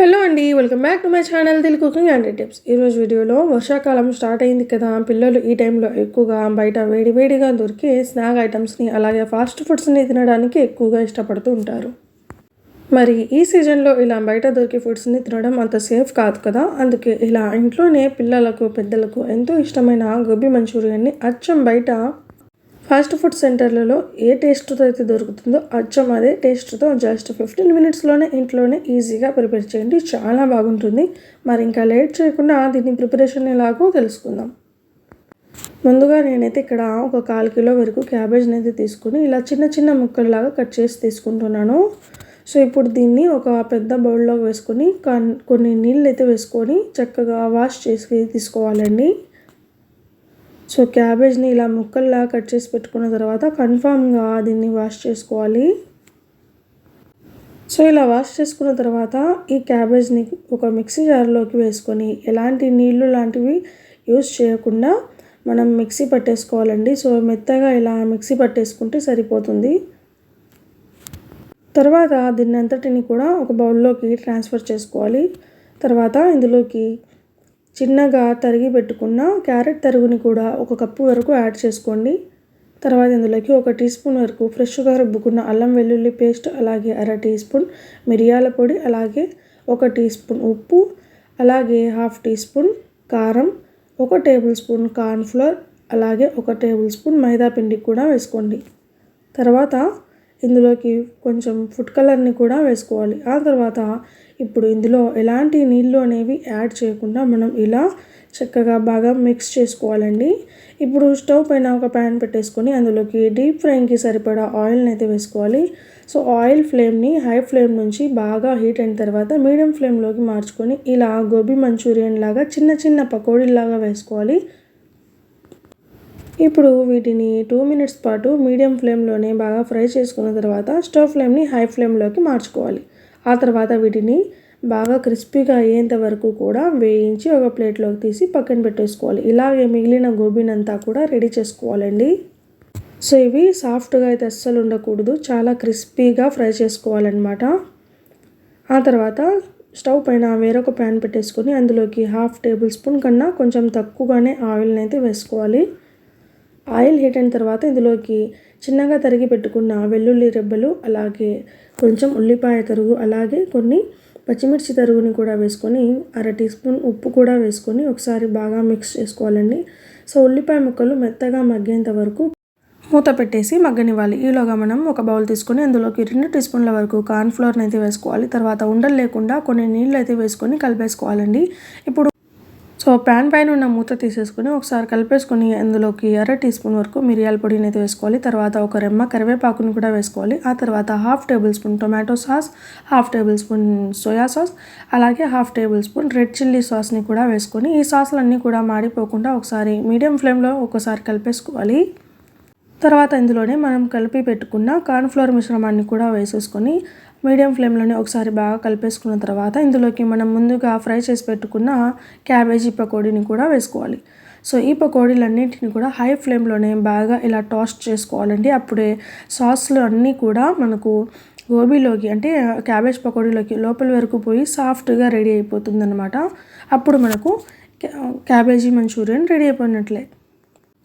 Hello అండి welcome back to my channel Telugu cooking and tips. ఈరోజు వీడియోలో వర్షాకాలం స్టార్ట్ అయింది కదా పిల్లలు ఈ టైంలో ఎక్కువగా బయట వేడి వేడిగా దొరికే స్నాక్ ఐటమ్స్ని అలాగే ఫాస్ట్ ఫుడ్స్ని తినడానికి ఎక్కువగా ఇష్టపడుతూ ఉంటారు. మరి ఈ సీజన్లో ఇలా బయట దొరికే ఫుడ్స్ని తినడం అంత సేఫ్ కాదు కదా అందుకే ఇలా ఇంట్లోనే పిల్లలకు పెద్దలకు ఎంతో ఇష్టమైన గోబీ మంచూరియాన్ని అచ్చం బయట ఫాస్ట్ ఫుడ్ సెంటర్లలో ఏ టేస్ట్తో అయితే దొరుకుతుందో అచ్చం అదే టేస్ట్తో జస్ట్ ఫిఫ్టీన్ మినిట్స్లోనే ఇంట్లోనే ఈజీగా ప్రిపేర్ చేయండి. చాలా బాగుంటుంది. మరి ఇంకా లేట్ చేయకుండా దీని ప్రిపరేషన్ ఎలాగో తెలుసుకుందాం. ముందుగా నేనైతే ఇక్కడ ఒక కాల్ కిలో వరకు క్యాబేజ్ని అయితే తీసుకుని ఇలా చిన్న చిన్న ముక్కల్లాగా కట్ చేసి తీసుకుంటున్నాను. సో ఇప్పుడు దీన్ని ఒక పెద్ద బౌల్లో వేసుకొని కొన్ని నీళ్ళు అయితే వేసుకొని చక్కగా వాష్ చేసి తీసుకోవాలండి. సో క్యాబేజ్ని ఇలా ముక్కల్లా కట్ చేసి పెట్టుకున్న తర్వాత కన్ఫామ్గా దీన్ని వాష్ చేసుకోవాలి. సో ఇలా వాష్ చేసుకున్న తర్వాత ఈ క్యాబేజ్ని ఒక మిక్సీ జార్లోకి వేసుకొని ఎలాంటి నీళ్ళు లాంటివి యూస్ చేయకుండా మనం మిక్సీ పట్టేసుకోవాలండి. సో మెత్తగా ఇలా మిక్సీ పట్టేసుకుంటే సరిపోతుంది. తర్వాత దీన్ని అంతటిని కూడా ఒక బౌల్లోకి ట్రాన్స్ఫర్ చేసుకోవాలి. తర్వాత ఇందులోకి చిన్నగా తరిగి పెట్టుకున్న క్యారెట్ తరుగుని కూడా ఒక కప్పు వరకు యాడ్ చేసుకోండి. తర్వాత ఇందులోకి ఒక టీ స్పూన్ వరకు ఫ్రెష్గా రుబ్బుకున్న అల్లం వెల్లుల్లి పేస్ట్ అలాగే అర టీ స్పూన్ మిరియాల పొడి అలాగే ఒక టీ స్పూన్ ఉప్పు అలాగే హాఫ్ టీ స్పూన్ కారం ఒక టేబుల్ స్పూన్ కార్న్ఫ్లోర్ అలాగే ఒక టేబుల్ స్పూన్ మైదా పిండి కూడా వేసుకోండి. తర్వాత ఇందులోకి కొంచెం ఫుడ్ కలర్ని కూడా వేసుకోవాలి. ఆ తర్వాత ఇప్పుడు ఇందులో ఎలాంటి నీళ్ళు అనేవి యాడ్ చేయకుండా మనం ఇలా చక్కగా బాగా మిక్స్ చేసుకోవాలండి. ఇప్పుడు స్టవ్ పైన ఒక ప్యాన్ పెట్టేసుకొని అందులోకి డీప్ ఫ్రైకి సరిపడా ఆయిల్ని అయితే వేసుకోవాలి. సో ఆయిల్ ఫ్లేమ్ని హై ఫ్లేమ్ నుంచి బాగా హీట్ అయిన తర్వాత మీడియం ఫ్లేమ్లోకి మార్చుకొని ఇలా గోబీ మంచూరియన్ లాగా చిన్న చిన్న పకోడీలాగా వేసుకోవాలి. ఇప్పుడు వీటిని టూ మినిట్స్ పాటు మీడియం ఫ్లేమ్లోనే బాగా ఫ్రై చేసుకున్న తర్వాత స్టవ్ ఫ్లేమ్ని హై ఫ్లేమ్లోకి మార్చుకోవాలి. ఆ తర్వాత వీటిని బాగా క్రిస్పీగా అయ్యేంత వరకు కూడా వేయించి ఒక ప్లేట్లోకి తీసి పక్కన పెట్టేసుకోవాలి. ఇలాగే మిగిలిన గోబీనంతా కూడా రెడీ చేసుకోవాలండి. సో ఇవి సాఫ్ట్గా అయితే అస్సలు ఉండకూడదు. చాలా క్రిస్పీగా ఫ్రై చేసుకోవాలన్నమాట. ఆ తర్వాత స్టవ్ పైన వేరొక ప్యాన్ పెట్టేసుకొని అందులోకి హాఫ్ టేబుల్ స్పూన్ కన్నా కొంచెం తక్కువగానే ఆయిల్ని అయితే వేసుకోవాలి. ఆయిల్ హీట్ అయిన తర్వాత ఇందులోకి చిన్నగా తరిగి పెట్టుకున్న వెల్లుల్లి రెబ్బలు అలాగే కొంచెం ఉల్లిపాయ తరుగు అలాగే కొన్ని పచ్చిమిర్చి తరుగుని కూడా వేసుకొని అర టీ స్పూన్ ఉప్పు కూడా వేసుకొని ఒకసారి బాగా మిక్స్ చేసుకోవాలండి. సో ఉల్లిపాయ ముక్కలు మెత్తగా మగ్గేంత వరకు మూత పెట్టేసి మగ్గనివ్వాలి. ఈలోగా మనం ఒక బౌల్ తీసుకొని అందులోకి రెండు టీ స్పూన్ల వరకు కార్న్ఫ్లోర్ని అయితే వేసుకోవాలి. తర్వాత ఉండలు లేకుండా కొన్ని నీళ్ళు అయితే వేసుకొని కలిపేసుకోవాలండి. ఇప్పుడు సో ప్యాన్ పైన ఉన్న మూత తీసేసుకొని ఒకసారి కలిపేసుకొని అందులోకి అర టీ స్పూన్ వరకు మిరియాల పొడిని అయితే వేసుకోవాలి. తర్వాత ఒక రెమ్మ కరివేపాకుని కూడా వేసుకోవాలి. ఆ తర్వాత half tablespoon tomato sauce half tablespoon soya sauce అలాగే half tablespoon red chilli సాస్ని కూడా వేసుకొని ఈ సాస్లన్నీ కూడా మాడిపోకుండా ఒకసారి మీడియం ఫ్లేమ్లో ఒకసారి కలిపేసుకోవాలి. తర్వాత ఇందులోనే మనం కలిపి పెట్టుకున్న కార్న్ఫ్లవర్ మిశ్రమాన్ని కూడా వేసేసుకొని మీడియం ఫ్లేమ్లోనే ఒకసారి బాగా కలిపేసుకున్న తర్వాత ఇందులోకి మనం ముందుగా ఫ్రై చేసి పెట్టుకున్న క్యాబేజీ పకోడీని కూడా వేసుకోవాలి. సో ఈ పకోడీలన్నింటిని కూడా హై ఫ్లేమ్లోనే బాగా ఇలా టాస్ట్ చేసుకోవాలండి. అప్పుడే సాస్లు అన్నీ కూడా మనకు గోబీలోకి అంటే క్యాబేజ్ పకోడీలోకి లోపల వరకు పోయి సాఫ్ట్గా రెడీ అయిపోతుందనమాట అప్పుడు మనకు క్యాబేజీ మంచూరియన్ రెడీ అయిపోయినట్లే.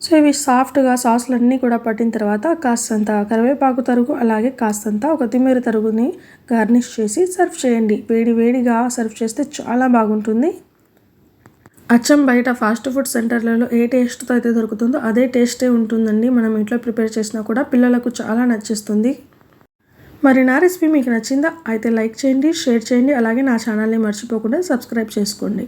సో ఇవి సాఫ్ట్గా సాసులన్నీ కూడా పట్టిన తర్వాత కాస్తంత కరివేపాకు తరుగు అలాగే కాస్తంత కొత్తిమీర తరుగుని గార్నిష్ చేసి సర్వ్ చేయండి. వేడి వేడిగా సర్వ్ చేస్తే చాలా బాగుంటుంది. అచ్చం బయట ఫాస్ట్ ఫుడ్ సెంటర్లలో ఏ టేస్ట్తో అయితే దొరుకుతుందో అదే టేస్టే ఉంటుందండి. మనం ఇంట్లో ప్రిపేర్ చేసినా కూడా పిల్లలకు చాలా నచ్చేస్తుంది. మరి నా రెసిపీ మీకు నచ్చిందా? అయితే లైక్ చేయండి షేర్ చేయండి అలాగే నా ఛానల్ని మర్చిపోకుండా సబ్స్క్రైబ్ చేసుకోండి.